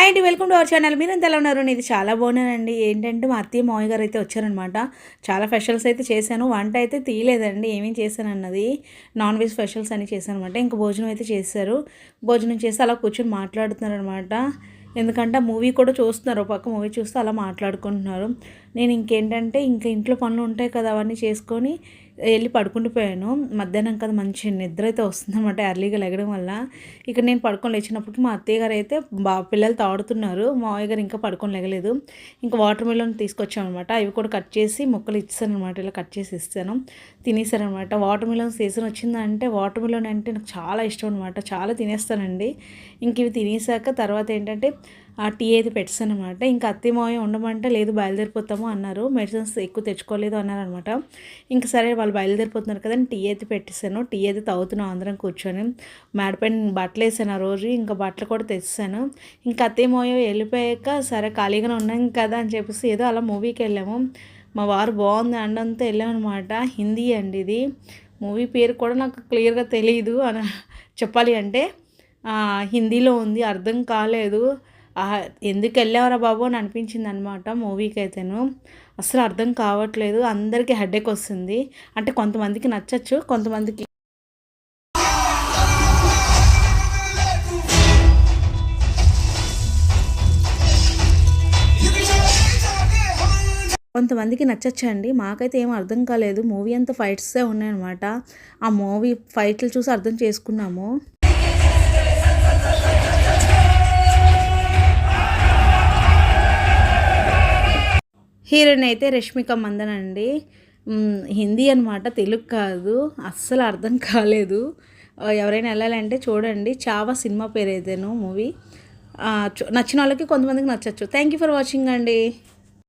Hi అండి welcome to our channel. మీరు ఎంత ఎలా ఉన్నారు? నేను ఇది చాలా బాగున్నానండి. ఏంటంటే మా అత్తయ్య మావయ్య గారు అయితే వచ్చారనమాట. చాలా స్పెషల్స్ అయితే చేశాను. వంట అయితే తీయలేదండి. ఏమేం చేశాను అన్నది నాన్ వెజ్ స్పెషల్స్ అని చేశాను అనమాట ఇంకా భోజనం అయితే చేశారు. భోజనం చేసి అలా కూర్చొని మాట్లాడుతున్నారు అనమాట ఎందుకంటే మూవీ కూడా చూస్తున్నారు. ఒక పక్క మూవీ చూస్తే అలా మాట్లాడుకుంటున్నారు. నేను ఇంకేంటంటే ఇంకా ఇంట్లో పనులు ఉంటాయి కదా అవన్నీ చేసుకొని వెళ్ళి పడుకుండిపోయాను మధ్యాహ్నం కదా మంచి నిద్ర అయితే వస్తుందన్నమాట ఎర్లీగా లెగడం వల్ల. ఇక్కడ నేను పడుకొని లేచినప్పటికి మా అత్తయ్య గారు అయితే బా పిల్లలు తాడుతున్నారు మా మావయ్య గారు ఇంకా పడుకొని లేగలేదు. ఇంకా వాటర్ మిలన్ తీసుకొచ్చామన్నమాట. అవి కూడా కట్ చేసి మొక్కలు ఇచ్చాను అనమాట ఇలా కట్ చేసి ఇస్తాను. తినేసారనమాట వాటర్ మిలన్ సీజన్ వచ్చిందంటే వాటర్ మిలన్ అంటే నాకు చాలా ఇష్టం అనమాట చాలా తినేస్తానండి. ఇంక ఇవి తినేసాక తర్వాత ఏంటంటే ఆ టీ అయితే పెట్టాను అనమాట ఇంకా అత్తయ్య మావయ్య ఉండమంటే లేదు బయలుదేరిపోతాం బయలుదేరిపోతాము అన్నారు. మెడిసిన్స్ ఎక్కువ తెచ్చుకోలేదు అన్నారు అనమాట ఇంకా సరే వాళ్ళు బయలుదేరిపోతున్నారు కదా టీ అయితే పెట్టేశాను. టీ అయితే తాగుతున్నాం అందరం కూర్చొని. మేడపైన బట్టలు వేసాను ఆ రోజు. ఇంకా బట్టలు కూడా తెచ్చాను ఇంకా అత్తేమోయో వెళ్ళిపోయాక సరే ఖాళీగానే ఉన్నాం కదా అని చెప్పేసి ఏదో అలా మూవీకి వెళ్ళాము. మా వారు బాగుంది అండంతా వెళ్ళామన్నమాట. హిందీ అండి ఇది. మూవీ పేరు కూడా నాకు క్లియర్గా తెలియదు అని చెప్పాలి అంటే హిందీలో ఉంది. అర్థం కాలేదు. ఎందుకు వెళ్ళావరా బాబు అని అనిపించింది అనమాట మూవీకి అయితేను అసలు అర్థం కావట్లేదు. అందరికీ హెడేక్ వస్తుంది. అంటే కొంతమందికి నచ్చచ్చు కొంతమందికి కొంతమందికి నచ్చచ్చు అండి? మాకైతే ఏం అర్థం కాలేదు. మూవీ అంతా ఫైట్సే ఉన్నాయన్నమాట. ఆ మూవీ ఫైట్లు చూసి అర్థం చేసుకున్నాము. హీరోయిన్ అయితే రష్మిక మందన్ అండి. హిందీ అనమాట తెలుగు కాదు అస్సలు అర్థం కాలేదు. ఎవరైనా వెళ్ళాలంటే చూడండి చావా సినిమా పేరు ఏదేను మూవీ నచ్చిన వాళ్ళకి కొంతమందికి నచ్చచ్చు. థ్యాంక్ యూ ఫర్ వాచింగ్ అండి.